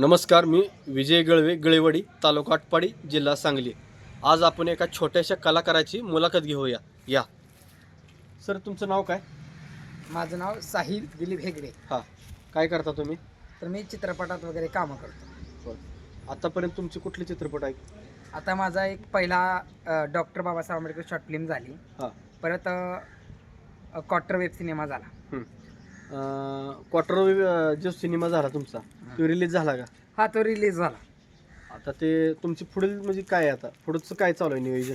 नमस्कार मी विजय गळवे गळेवाडी तालुका आटपाडी जिल्हा सांगली. आज आपण एका छोट्याशा कलाकाराची मुलाखत घेऊया. या. सर तुमचं नाव काय? माझं नाव साहिल दिलीप हेगडे. हां. काय करता तुम्ही? तर मी चित्रपटात वगैरे कामं करतो. आतापर्यंत तुमचे कुठले चित्रपट आहेत? आता माझा एक पहिला doctor Babasaheb Ambedkar short film झाली. हां. परत क्वार्टर वेब सिनेमा झाला. क्वार्टर जो सिनेमा झाला तुमचा तो रिलीज झाला का? हा तो रिलीज झाला. आता ते तुमची पुढील म्हणजे काय आहे आता? पुढचं काय चालू आहे नियोजन?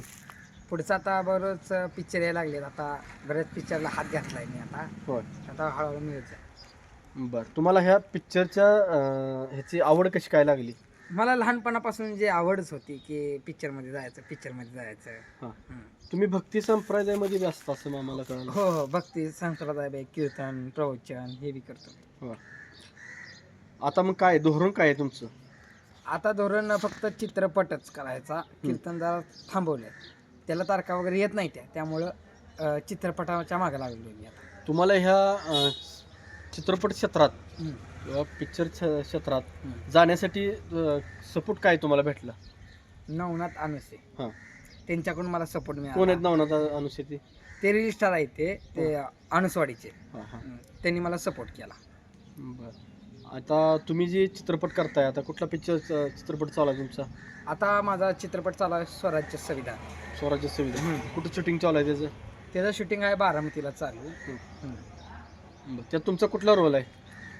पुढचं आता बरंच पिक्चर यायला लागलेत. आता बऱ्याच पिक्चरला हात घातलाय मी आता. होय. आता हळूहळू मिळत बरं तुम्हाला ह्या पिक्चरच्या ह्याची आवड कशी काय लागली? मला लहानपणापासून जी आवडच होती की पिक्चरमध्ये जायचं पिक्चरमध्ये जायचं. हां. हम्म. तुम्ही भक्ती संप्रदायामध्ये बी असता असं आम्हाला कळलं. हो हो. भक्ती संप्रदाय कीर्तन प्रवचन हे बी करतो. हो. आता मग काय धोरण काय आहे तुमचं? आता धोरण फक्त चित्रपटच करायचा. कीर्तन जरा थांबवलंय. त्याला तारखा वगैरे येत नाही त्या. त्यामुळं अं, चित्रपटाच्या मागे लागलो मी आता. तुम्हाला ह्या अं, चित्रपट क्षेत्रात. किंवा पिक्चर क्षेत्रात हम्म. जाण्यासाठी सपोर्ट काय तुम्हाला भेटला? नवनाथ अनुसे. हां. त्यांच्याकडून मला सपोर्ट कोण आहेत मिळाला नावनाथ अनुषेती ते? रजिस्टर आहेत ते ते अनुसवाडीचे. हां हां. हम्म. त्यांनी मला सपोर्ट केला. बरं. आता तुम्ही जे चित्रपट करताय आता कुठला पिक्चर चित्रपट चालू आहे तुमचा? आता माझा चित्रपट चालू आहे स्वराज्य संविधान. स्वराज्य संविधान. कुठं शूटिंग चालू आहे त्याचं? त्याचं शूटिंग आहे बारामतीला चालू. हम्म. त्यात तुमचा कुठला रोल आहे?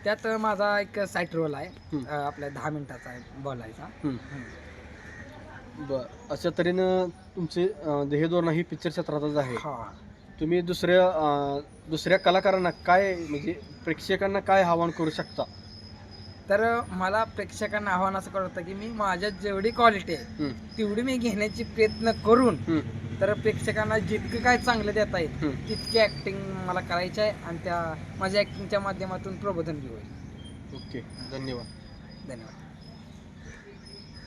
त्यात माझा एक साईट रोल आहे. हम्म. अं, आपल्या दहा मिनिटाचा आहे बोलायचा. बरं अशा तऱ्हेनं तुमचे अं, ध्येय धोरण ही पिक्चर क्षेत्रातच आहे. हा. तुम्ही दुसऱ्या अं, दुसऱ्या कलाकारांना काय म्हणजे प्रेक्षकांना काय आव्हान करू शकता? तर मला प्रेक्षकांना आव्हान असं कळतं की मी माझ्यात जेवढी क्वालिटी आहे हम्म, तेवढी मी घेण्याची प्रयत्न करून हम्म, तर प्रेक्षकांना जितकं काय चांगलं देता येईल. तितकी ॲक्टिंग मला करायची आहे आणि त्या माझ्या ॲक्टिंगच्या माध्यमातून प्रबोधन होईल. ओके धन्यवाद. धन्यवाद.